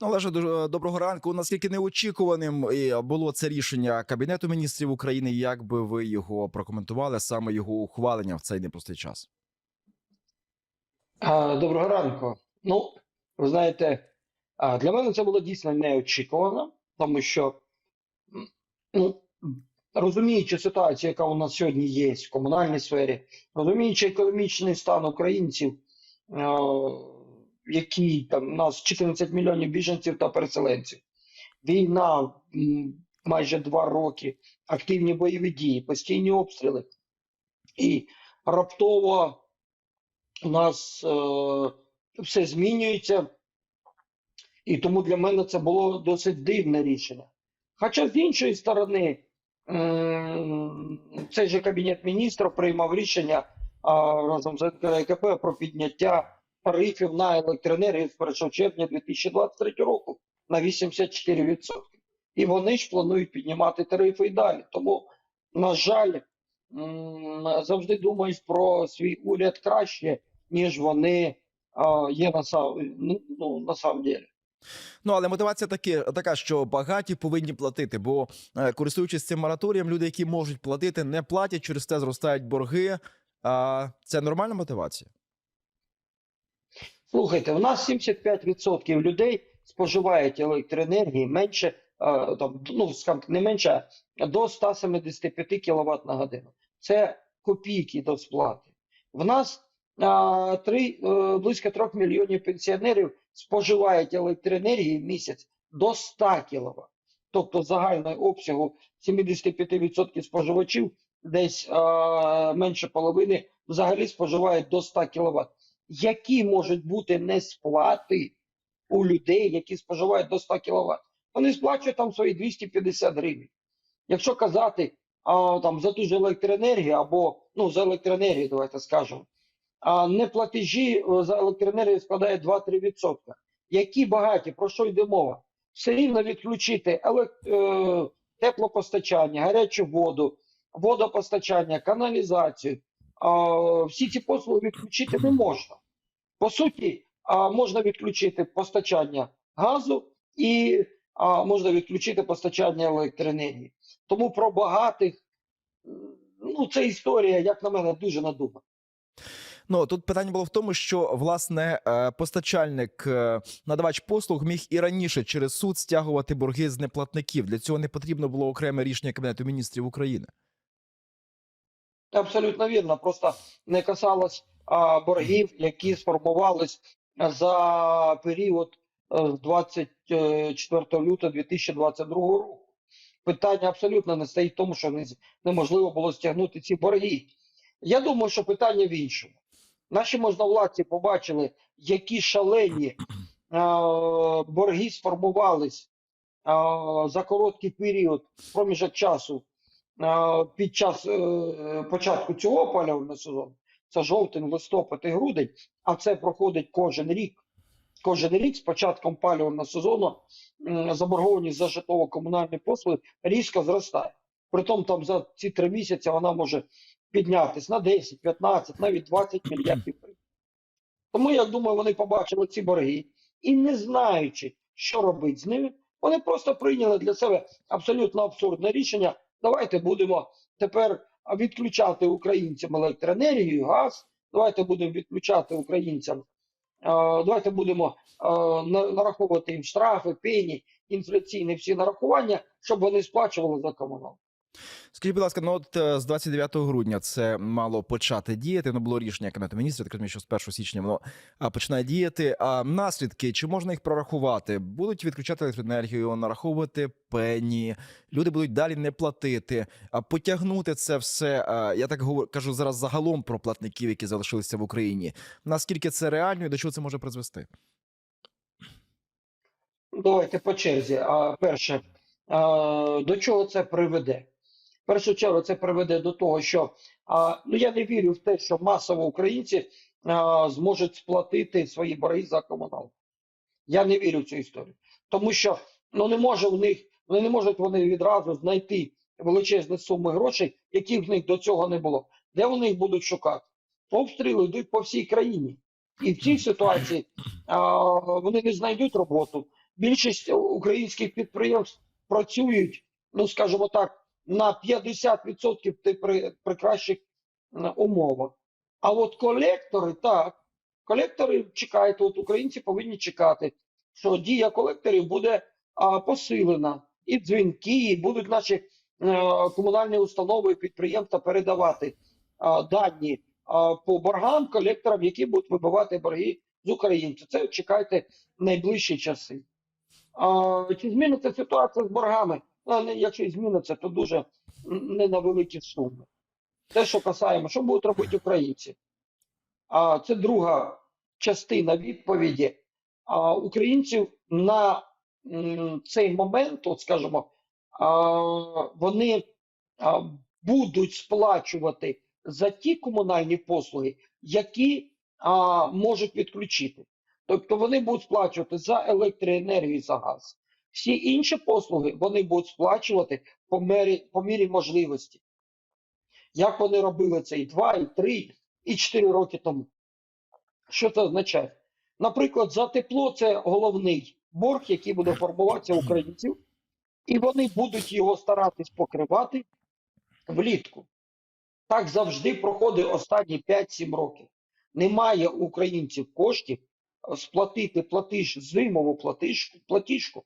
Пане Олеже, доброго ранку. Наскільки неочікуваним е, було це рішення Кабінету міністрів України? Як би ви його прокоментували, саме його ухвалення в цей непростий час? Доброго ранку. Ну, ви знаєте, для мене це було дійсно неочікувано, тому що, ну, розуміючи ситуацію, яка у нас сьогодні є в комунальній сфері, розуміючи економічний стан українців, а, які там у нас 14 мільйонів біженців та переселенців, війна майже два роки, активні бойові дії, постійні обстріли, і раптово у нас е, все змінюється, і тому для мене це було досить дивне рішення. Хоча, з іншої сторони, м, цей же Кабінет міністрів приймав рішення разом з НКРКП про підняття тарифів на електроенергію з 1 червня 2023 року на 84%. І вони ж планують піднімати тарифи і далі. Тому, на жаль, завжди думають про свій уряд краще, ніж вони є на ну, ну, на самом деле. Ну але мотивація таки така, що багаті повинні платити, бо е, користуючись цим мораторієм, люди, які можуть платити, не платять через те зростають борги. А це нормальна мотивація? Слухайте, у нас 75% людей споживають електроенергії менше, там, ну, не менше, до 175 кВт на годину. Це копійки до сплати. В нас а, три, е, близько 3 мільйонів пенсіонерів споживають електроенергії в місяць до 100 кВт. Тобто загального обсягу 75% споживачів десь менше половини взагалі споживають до 100 кВт. Які можуть бути несплати у людей, які споживають до 100 кВт? Вони сплачують там свої 250 гривень. Якщо казати а, там, за ту ж електроенергію або ну, за електроенергію, давайте скажемо, а не платежі е, за електроенергію складають 2-3%. Які багаті, про що йде мова? Все рівно відключити елект... е... теплопостачання, гарячу воду, водопостачання, каналізацію. Всі ці послуги відключити не можна. По суті, можна відключити постачання газу і можна відключити постачання електроенергії. Тому про багатих, ну, це історія, як на мене, дуже надумана. Ну тут питання було в тому, що власне е, постачальник, е, надавач послуг міг і раніше через суд стягувати борги з неплатників. Для цього не потрібно було окреме рішення Кабінету міністрів України. Абсолютно вірно. Просто не касалось а, боргів, які сформувались за період е, з 24 лютого 2022 року. Питання абсолютно не стоїть в тому, що не- неможливо було стягнути ці борги. Я думаю, що питання в іншому. Наші можновладці побачили, які шалені е, борги сформувались е, за короткий період, проміжок часу під час е, початку цього опалювального сезону. Це жовтень, листопад і грудень, а це проходить кожен рік. Кожен рік з початком опалювального сезону заборгованість за житлово-комунальні послуги різко зростає. Притом там за ці три місяці вона може піднятись на 10, 15, навіть 20 мільярдів. Тому я думаю, вони побачили ці борги і не знаючи, що робити з ними, вони просто прийняли для себе абсолютно абсурдне рішення. Давайте будемо тепер відключати українцям електроенергію, газ. Давайте будемо відключати українцям. е, Давайте будемо е, нараховувати їм штрафи, пені, інфляційні всі нарахування, щоб вони сплачували за комуналку. Скажіть, будь ласка, ну от е, з 29 грудня це мало почати діяти. Ну було рішення Кабінету міністрів, так розумію, що з 1 січня воно починає діяти. А наслідки чи можна їх прорахувати? Будуть відключати електроенергію, нараховувати пені. Люди будуть далі не платити. А потягнути це все. Я так говорю, кажу зараз загалом про платників, які залишилися в Україні. Наскільки це реально і до чого це може призвести? Давайте по черзі. А, перше, до чого це приведе? Першу чергу це приведе до того, що а, ну я не вірю в те, що масово українці а, зможуть сплатити свої борги за комуналку. Я не вірю в цю історію. Тому що ну не може в них, вони не можуть вони відразу знайти величезні суми грошей, яких в них до цього не було. Де вони їх будуть шукати? Обстріли йдуть по всій країні. І в цій ситуації а, вони не знайдуть роботу, більшість українських підприємств працюють, ну скажімо так, на 50% ти при, при кращих умовах. А от колектори, так, колектори чекають, от українці повинні чекати, що дія колекторів буде а, посилена, і дзвінки, і будуть наші е, комунальні установи і підприємства передавати а, дані а, по боргам колекторам, які будуть вибивати борги з українців. Це чекайте найближчі часи. А, чи зміниться ситуація з боргами? Не- якщо зміниться, то дуже не на великі суми. Те, що касаємо, що будуть робити українці? А це друга частина відповіді. А українців на цей момент, от скажімо, вони будуть сплачувати за ті комунальні послуги, які можуть відключити. Тобто вони будуть сплачувати за електроенергію і за газ. Всі інші послуги вони будуть сплачувати по мірі, по мірі можливості. Як вони робили це і 2, і 3, і 4 роки тому. Що це означає? Наприклад, за тепло це головний борг, який буде формуватися українців, і вони будуть його старатись покривати влітку. Так завжди проходить останні 5-7 років. Немає українців коштів сплатити платіж, зимову платіжку, платіжку,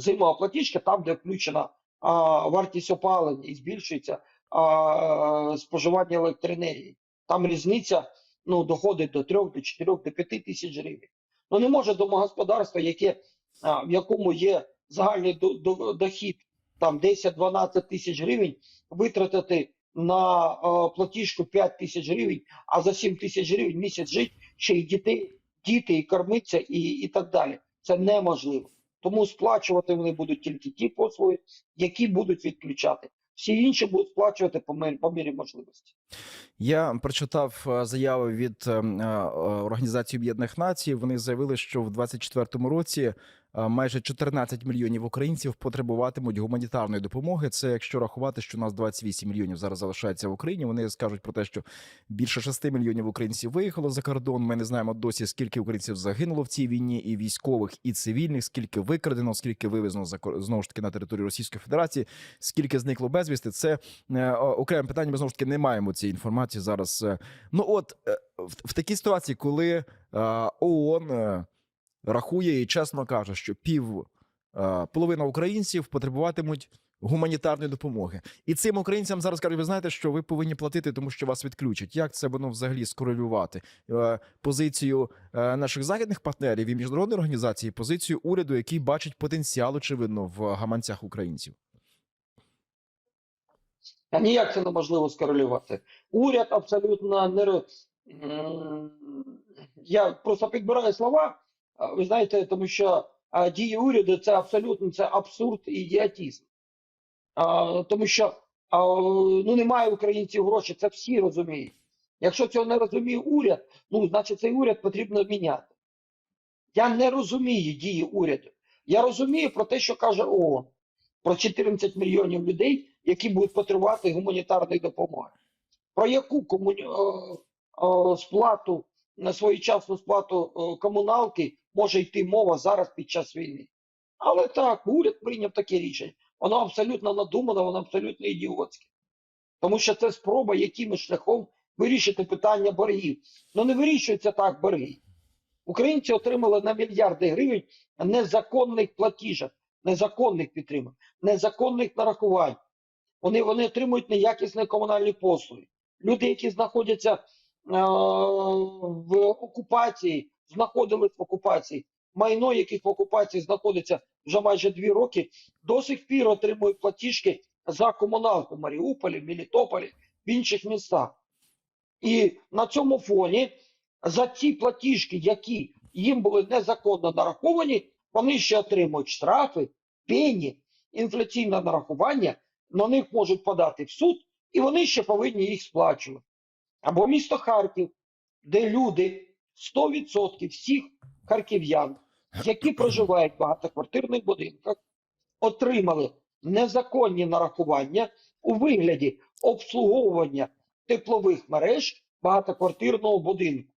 зимова платіжка, там, де включена а, вартість опалення і збільшується а, споживання електроенергії. Там різниця ну, доходить до 3, до 4, до 5 тисяч гривень. Ну не може домогосподарство, яке, а, в якому є загальний до, до, дохід там 10-12 тисяч гривень, витратити на е, платіжку 5 тисяч гривень, а за 7 тисяч гривень місяць жити, ще й дітей, діти, і кормиться, і, і так далі. Це неможливо. Тому сплачувати вони будуть тільки ті послуги, які будуть відключати. Всі інші будуть сплачувати по мірі, по мірі можливості. Я прочитав е, заяви від е, е, Організації Об'єднаних Націй. Вони заявили, що в 2024 році майже 14 мільйонів українців потребуватимуть гуманітарної допомоги. Це якщо рахувати, що у нас 28 мільйонів зараз залишається в Україні. Вони скажуть про те, що більше 6 мільйонів українців виїхало за кордон. Ми не знаємо досі, скільки українців загинуло в цій війні, і військових, і цивільних, скільки викрадено, скільки вивезено за знову ж таки на територію Російської Федерації, скільки зникло безвісти. Це е, окреме питання. Ми знову ж таки не маємо цієї інформації зараз. е. Ну от е, в, в такій ситуації, коли ООН рахує і чесно каже, що пів е, половина українців потребуватимуть гуманітарної допомоги, і цим українцям зараз кажуть, ви знаєте, що ви повинні платити, тому що вас відключать. Як це воно взагалі скорелювати? Е, позицію е, наших західних партнерів і міжнародної організації, позицію уряду, який бачить потенціал, очевидно, в гаманцях українців. А ніяк це неможливо скорелювати. Уряд абсолютно не я просто підбираю слова. Ви знаєте, тому що дії уряду це абсолютно це абсурд і ідіотизм. Тому що ну немає українців грошей, це всі розуміють. Якщо цього не розуміє уряд, ну значить цей уряд потрібно міняти. Я не розумію дії уряду. Я розумію про те, що каже ООН, про 14 мільйонів людей, які будуть потребувати гуманітарної допомоги. Про яку комуні... е, е, сплату на своєчасну сплату е, комуналки може йти мова зараз під час війни? Але так, уряд прийняв таке рішення. Воно абсолютно надумане, воно абсолютно ідіотське. Тому що це спроба яким шляхом вирішити питання боргів. Ну не вирішується так борги. Українці отримали на мільярди гривень незаконних платіжок, незаконних підтримок, незаконних нарахувань. Вони, вони отримують неякісні комунальні послуги. Люди, які знаходяться в окупації, знаходились в окупації, майно, яких в окупації знаходиться вже майже дві роки, до сих пір отримують платіжки за комуналку в Маріуполі, Мелітополі, в інших містах. І на цьому фоні за ті платіжки, які їм були незаконно нараховані, вони ще отримують штрафи, пені, інфляційне нарахування, на них можуть подати в суд, і вони ще повинні їх сплачувати. Або місто Харків, де люди 100% всіх харків'ян, які проживають в багатоквартирних будинках, отримали незаконні нарахування у вигляді обслуговування теплових мереж багатоквартирного будинку.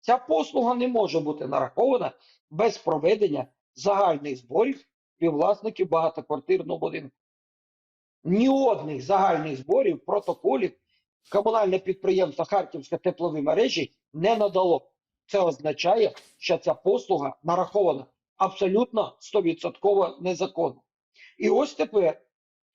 Ця послуга не може бути нарахована без проведення загальних зборів співвласників багатоквартирного будинку. Ні одних загальних зборів, протоколів комунальне підприємство Харківська теплові мережі не надало. Це означає, що ця послуга нарахована абсолютно 100% незаконно. І ось тепер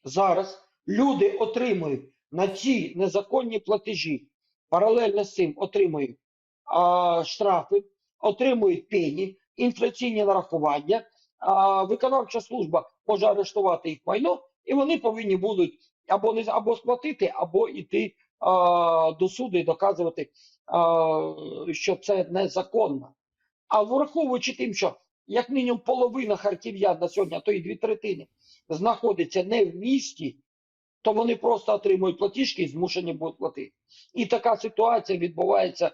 зараз люди отримують на ці незаконні платежі, паралельно з цим отримують а, штрафи, отримують пені, інфляційні нарахування. А, виконавча служба може арештувати їх майно, і вони повинні будуть або не або сплатити, або йти до суду і доказувати, що це незаконно. А враховуючи тим, що як мінімум половина харків'ян на сьогодні, а то і дві третини, знаходиться не в місті, то вони просто отримують платіжки і змушені будуть платити. І така ситуація відбувається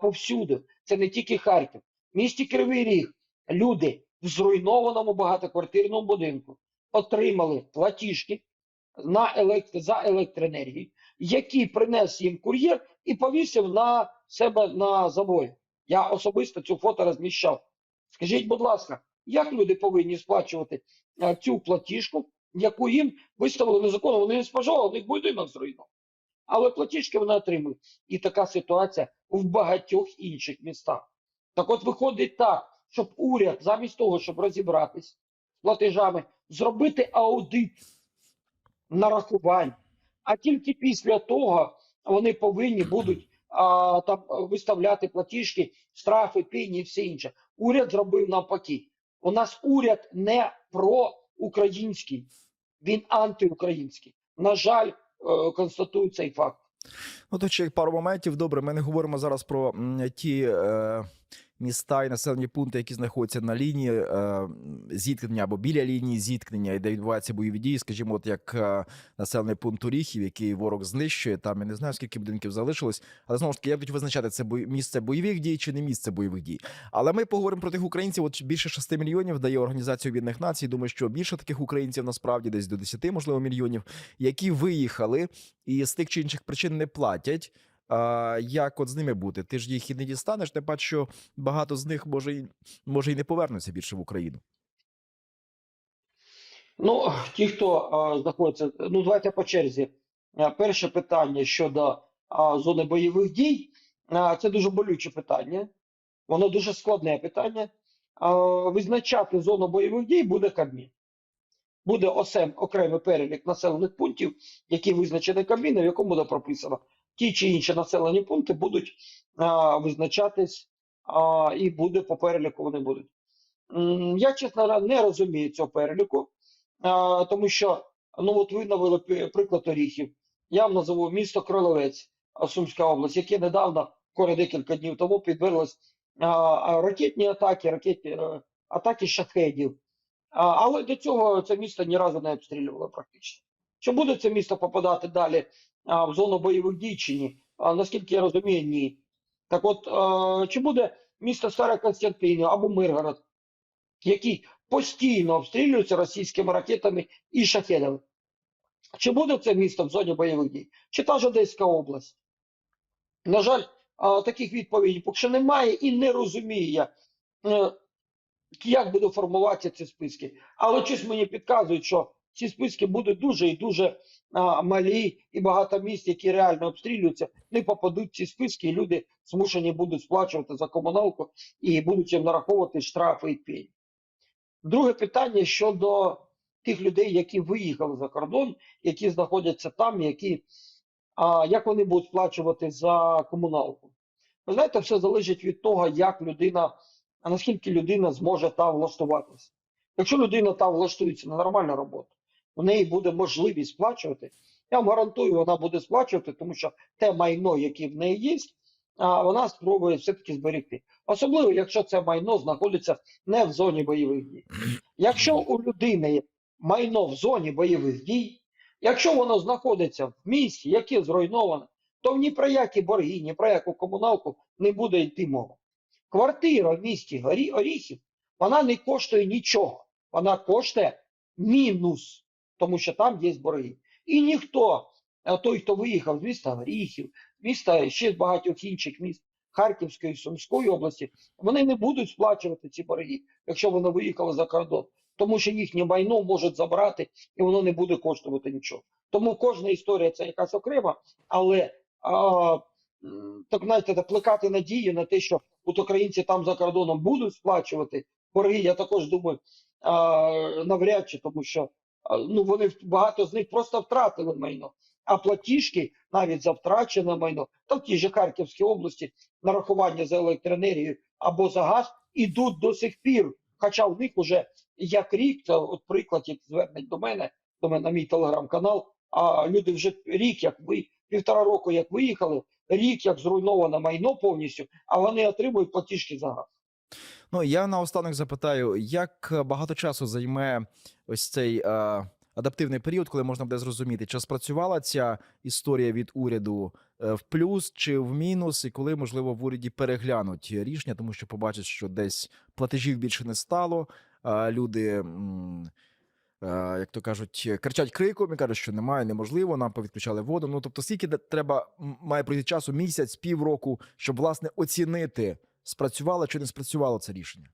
повсюди. Це не тільки Харків. В місті Кривий Ріг люди в зруйнованому багатоквартирному будинку отримали платіжки на елект... за електроенергію, які принес їм кур'єр і повісив на себе на забої. Я особисто цю фото розміщав. Скажіть, будь ласка, як люди повинні сплачувати а, цю платіжку, яку їм виставили незаконно? Вони не споживали, у них будинок зруйнований. Але платіжки вони отримують. І така ситуація в багатьох інших містах. Так от виходить так, щоб уряд, замість того, щоб розібратись з платежами, зробити аудит нарахувань. А тільки після того вони повинні будуть а, там виставляти платіжки, штрафи, пені і все інше. Уряд зробив навпаки. У нас уряд не проукраїнський, він антиукраїнський. На жаль, е, констатую цей факт. Ну, то ще пару моментів. Добре, ми не говоримо зараз про ті е, міста і населені пункти, які знаходяться на лінії е, зіткнення або біля лінії зіткнення, і де відбуваються бойові дії. Скажімо, от як е, населений пункт Оріхів, який ворог знищує. Там я не знаю, скільки будинків залишилось. Але знову ж таки, як будуть визначати це бой- місце бойових дій чи не місце бойових дій. Але ми поговоримо про тих українців. От більше 6 мільйонів дає Організація Об'єднаних Націй. Думаю, що більше таких українців насправді десь до 10, можливо, мільйонів, які виїхали і з тих чи інших причин не платять. Як от з ними бути? Ти ж їх і не дістанеш, тим паче, що багато з них може може і не повернуться більше в Україну. Ну, ті, хто а, знаходиться, ну давайте по черзі. Перше питання щодо а, зони бойових дій. А, це дуже болюче питання. Воно дуже складне питання. А, визначати зону бойових дій буде Кабмін. Буде ОСЕМ окремий перелік населених пунктів, які визначені Кабміном, в якому буде прописано ті чи інші населені пункти будуть а, визначатись а, і буде по переліку вони будуть. Я, чесно, не розумію цього переліку. А, тому що ну от ви навели приклад Оріхів. Я вам назову місто Кролевець, Сумська область, яке недавно, коли декілька днів тому, підверглось а, ракетні атаки, ракетні е, атаки шахедів. Але до цього це місто ні разу не обстрілювало практично. Чи буде це місто попадати далі в зону бойових дій чи ні? Наскільки я розумію, ні. Так от, чи буде місто Старе Константинів або Миргород, які постійно обстрілюються російськими ракетами і шахедами. Чи буде це місто в зоні бойових дій? Чи та ж Одеська область? На жаль, таких відповідей поки що немає і не розумію я, е, як будуть формуватися ці списки. Але щось мені підказують, що ці списки будуть дуже і дуже а, малі, і багато місць, які реально обстрілюються, не попадуть в ці списки, і люди змушені будуть сплачувати за комуналку і будуть їм нараховувати штрафи і пені. Друге питання щодо тих людей, які виїхали за кордон, які знаходяться там, які, а, як вони будуть сплачувати за комуналку. Ви знаєте, все залежить від того, як людина, а наскільки людина зможе там влаштуватися. Якщо людина там влаштується на нормальну роботу, у неї буде можливість сплачувати, я вам гарантую, вона буде сплачувати, тому що те майно, яке в неї є, вона спробує все-таки зберегти. Особливо, якщо це майно знаходиться не в зоні бойових дій. Якщо у людини майно в зоні бойових дій, якщо воно знаходиться в місті, яке зруйноване, то ні про які борги, ні про яку комуналку не буде йти мова. Квартира в місті Горі, Оріхів, вона не коштує нічого. Вона коштує мінус, тому що там є борги. І ніхто, той, хто виїхав з міста Горіхів, з міста ще багатьох інших міст, Харківської Сумської області, вони не будуть сплачувати ці борги, якщо вони виїхали за кордон, тому що їхнє майно можуть забрати і воно не буде коштувати нічого. Тому кожна історія це якась окрема, але а, так знаєте, плекати надію на те, що от українці там за кордоном будуть сплачувати борги, я також думаю, а, навряд чи, тому що ну вони багато з них просто втратили майно. А платіжки навіть за втрачене майно, та в тій же Харківській області нарахування за електроенергію або за газ ідуть до сих пір. Хоча в них уже як рік, це от приклад, як звернень до мене, до мене на мій телеграм-канал. А люди вже рік, як ви півтора року, як виїхали, рік як зруйноване майно повністю, а вони отримують платіжки за газ. Ну я наостанок запитаю, як багато часу займе ось цей е, адаптивний період, коли можна буде зрозуміти, чи спрацювала ця історія від уряду е, в плюс чи в мінус, і коли можливо в уряді переглянуть рішення, тому що побачать, що десь платежів більше не стало. А люди, м, е, як то кажуть, кричать криком і кажуть, що немає, неможливо. Нам повідключали воду. Ну тобто, скільки треба має пройти часу, місяць, півроку, щоб власне оцінити, спрацювало чи не спрацювало це рішення.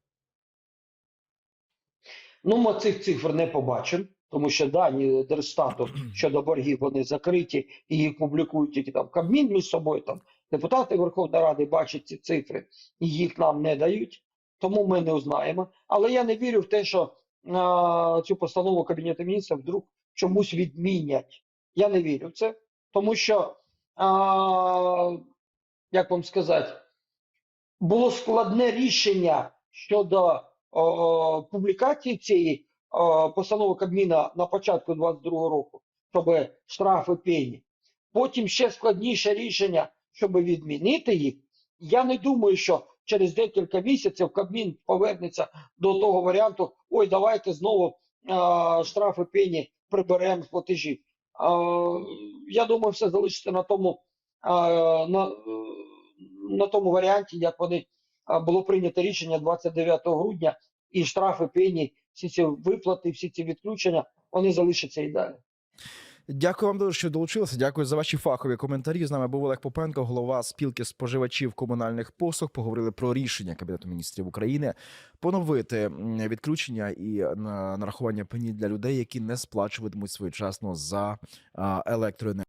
Ну, ми цих цифр не побачимо, тому що дані Держстату щодо боргів вони закриті і їх публікують тільки там Кабмін між собою. Там депутати Верховної Ради бачать ці цифри і їх нам не дають, тому ми не узнаємо. Але я не вірю в те, що а, цю постанову Кабінету міністрів вдруг чомусь відмінять. Я не вірю в це, тому що, а, як вам сказати, було складне рішення щодо о, публікації цієї о, постанови Кабміна на початку 22 року, щоб штрафи пені. Потім ще складніше рішення, щоб відмінити їх. Я не думаю, що через декілька місяців Кабмін повернеться до того варіанту: ой, давайте знову а, штрафи пені приберемо з платежів. Я думаю, все залишиться на тому, на, на тому варіанті, як вони було прийнято рішення 29 грудня, і штрафи пені, всі ці виплати, всі ці відключення, вони залишаться і далі. Дякую вам дуже, що долучилися. Дякую за ваші фахові коментарі. З нами був Олег Попенко, голова спілки споживачів комунальних послуг. Поговорили про рішення Кабінету міністрів України поновити відключення і на- нарахування пені для людей, які не сплачуватимуть своєчасно за електроенергію.